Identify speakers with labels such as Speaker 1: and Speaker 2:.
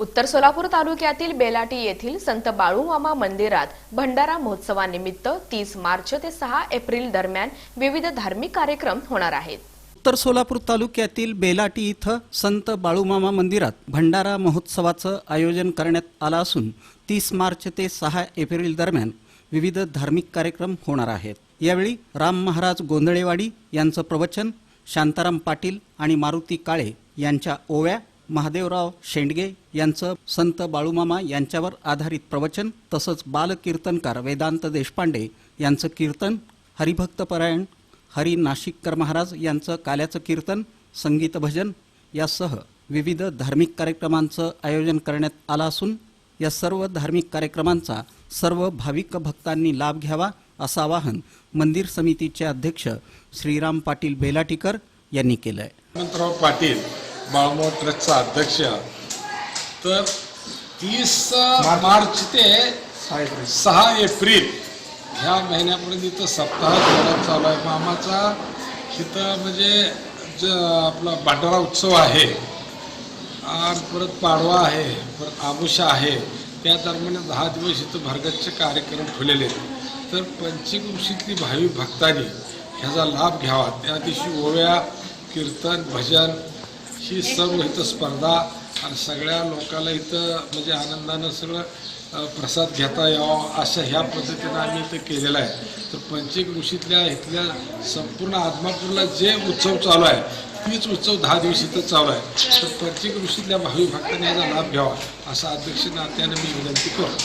Speaker 1: उत्तर सोलापूर तालुक्यातील बेलाटी येथील संत बाळूमामा मंदिरात भंडारा महोत्सवानिमित्त तीस मार्च ते सहा एप्रिल दरम्यान विविध धार्मिक कार्यक्रम होणार आहेत.
Speaker 2: उत्तर सोलापूर तालुक्यातील बेलाटी इथं संत बाळूमामा मंदिरात भंडारा महोत्सवाचं आयोजन करण्यात आलं असून तीस मार्च ते सहा एप्रिल दरम्यान विविध धार्मिक कार्यक्रम होणार आहेत. यावेळी राम महाराज गोंधळेवाडी यांचं प्रवचन शांताराम पाटील आणि मारुती काळे यांच्या ओव्या महादेवराव शेंडगे यांचं संत बाळूमामा यांच्यावर आधारित प्रवचन तसंच बालकीर्तनकार वेदांत देशपांडे यांचं कीर्तन हरिभक्तपरायण हरी नाशिककर महाराज यांचं काल्याचं कीर्तन संगीत भजन यासह विविध धार्मिक कार्यक्रमांचं आयोजन करण्यात आलं असून या सर्व धार्मिक कार्यक्रमांचा सर्व भाविक भक्तांनी लाभ घ्यावा असं आवाहन मंदिर समितीचे अध्यक्ष श्रीराम पाटील बेलाटीकर यांनी केलं आहे
Speaker 3: पाटील बाळमोळ ट्रस्टचा अध्यक्ष. तर तीस मार्च. ते सहा एप्रिल. ह्या महिन्यापर्यंत इथं सप्ताह जोरात चालू आहे. मामाचा इथं म्हणजे ज आपला भांडारा उत्सव आहे. आणि परत पाडवा आहे परत आमुषा आहे. त्या दरम्यान दहा दिवस इथं भरगतचे कार्यक्रम ठेवलेले आहेत. तर पंचकृषीतली भावी भक्तांनी ह्याचा लाभ घ्यावा. त्या दिवशी ओव्या कीर्तन भजन ही सर्व इथं स्पर्धा आणि सगळ्या लोकांना इथं म्हणजे आनंदानं सगळं प्रसाद घेता यावा अशा ह्या पद्धतीनं आम्ही इथं केलेलं आहे. तर पंचकृषीतल्या इथल्या संपूर्ण आदमापूरला जे उत्सव चालू आहे तीच उत्सव दहा दिवस इथं चालू आहे. तर पंचकृषीतल्या भावी भक्तांनी याचा लाभ घ्यावा असा अध्यक्ष नात्यानं मी विनंती करतो.